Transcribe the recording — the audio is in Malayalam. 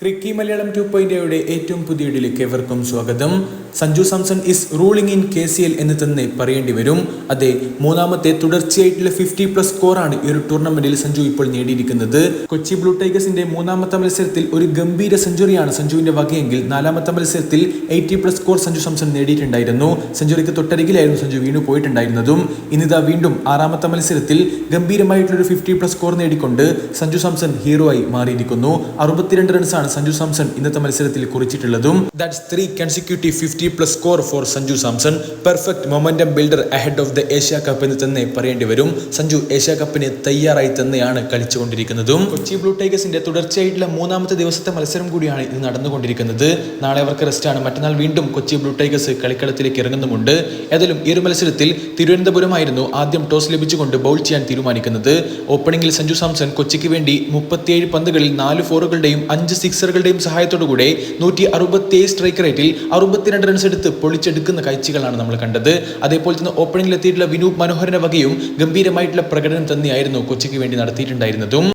ക്രിക്കി മലയാളം ടു പോയിന്റയുടെ ഏറ്റവും പുതിയ ഇടയിലേക്ക് എവർക്കും സ്വാഗതം. Sanju Samson is ruling in K C L എന്ന് തന്നെ പറയേണ്ടി വരും. അതെ മൂന്നാമത്തെ തുടർച്ചയായിട്ടുള്ള ഫിഫ്റ്റി പ്ലസ് സ്കോറാണ് ഈ ഒരു ടൂർണമെന്റിൽ സഞ്ജു ഇപ്പോൾ നേടിയിരിക്കുന്നത്. കൊച്ചി ബ്ലൂ ടൈഗേഴ്സിന്റെ മൂന്നാമത്തെ മത്സരത്തിൽ ഒരു ഗംഭീര സെഞ്ചുറിയാണ് സഞ്ജുവിന്റെ വകയെങ്കിൽ നാലാമത്തെ മത്സരത്തിൽ eighty plus score Sanju Samson നേടിയിട്ടുണ്ടായിരുന്നു. സെഞ്ചുറിക്ക് തൊട്ടരികിലായിരുന്നു സഞ്ജു വീണു പോയിട്ടുണ്ടായിരുന്നതും. ഇന്നിതാ വീണ്ടും ആറാമത്തെ മത്സരത്തിൽ ഗംഭീരമായിട്ടുള്ള ഒരു ഫിഫ്റ്റി പ്ലസ് സ്കോർ നേടിക്കൊണ്ട് സഞ്ജു സാംസൺ ഹീറോ ആയി മാറിയിരിക്കുന്നു. അറുപത്തിരണ്ട് റൺസാണ് സഞ്ജു സാംസൺ ഇന്നത്തെ മത്സരത്തിൽ കുറിച്ചിട്ടുള്ളതും. That's three consecutive fifty plus score for Sanju Samson. Perfect momentum builder ahead of the Asia Cup എന്ന് തന്നെ പറയേണ്ടി വരും. സഞ്ജു ഏഷ്യ കപ്പിന് തയ്യാറായി തന്നെയാണ് കളിച്ചുകൊണ്ടിരിക്കുന്നതും. കൊച്ചി ബ്ലൂ ടൈഗേഴ്സിന്റെ തുടർച്ചയായിട്ടുള്ള മൂന്നാമത്തെ ദിവസത്തെ മത്സരം കൂടിയാണ് ഇത് നടന്നുകൊണ്ടിരിക്കുന്നത്. നാളെ അവർക്ക് റെസ്റ്റാണ് മറ്റന്നാൾ വീണ്ടും കൊച്ചി ബ്ലൂ ടൈഗേഴ്സ് കളിക്കളത്തിലേക്ക് ഇറങ്ങുന്നുമുണ്ട്. ഏതായാലും ഈ ഒരു മത്സരത്തിൽ തിരുവനന്തപുരമായിരുന്നു ആദ്യം ടോസ് ലഭിച്ചുകൊണ്ട് ബൗൾ ചെയ്യാൻ തീരുമാനിക്കുന്നത്. ഓപ്പണിംഗിൽ സഞ്ജു സാംസൺ കൊച്ചിക്ക് വേണ്ടി മുപ്പത്തിയേഴ് പന്തുകളിൽ നാല് ഫോറുകളുടെയും അഞ്ച് സിക്സറുകളുടെയും സഹായത്തോടുകൂടെ നൂറ്റി അറുപത്തിയേഴ് സ്ട്രൈക്ക് റേറ്റിൽ അറുപത്തിരണ്ട് റൺസ് എടുത്ത് പൊളിച്ചെടുക്കുന്ന കാഴ്ചകളാണ് നമ്മൾ കണ്ടത്. അതേപോലെ തന്നെ ഓപ്പണിംഗിൽ എത്തിയിട്ടുള്ള വിനൂപ് മനോഹരന്റെ വകയും ഗംഭീരമായിട്ടുള്ള പ്രകടനം തന്നെയായിരുന്നു കൊച്ചിക്ക് വേണ്ടി നടത്തിയിട്ടുണ്ടായിരുന്നതും.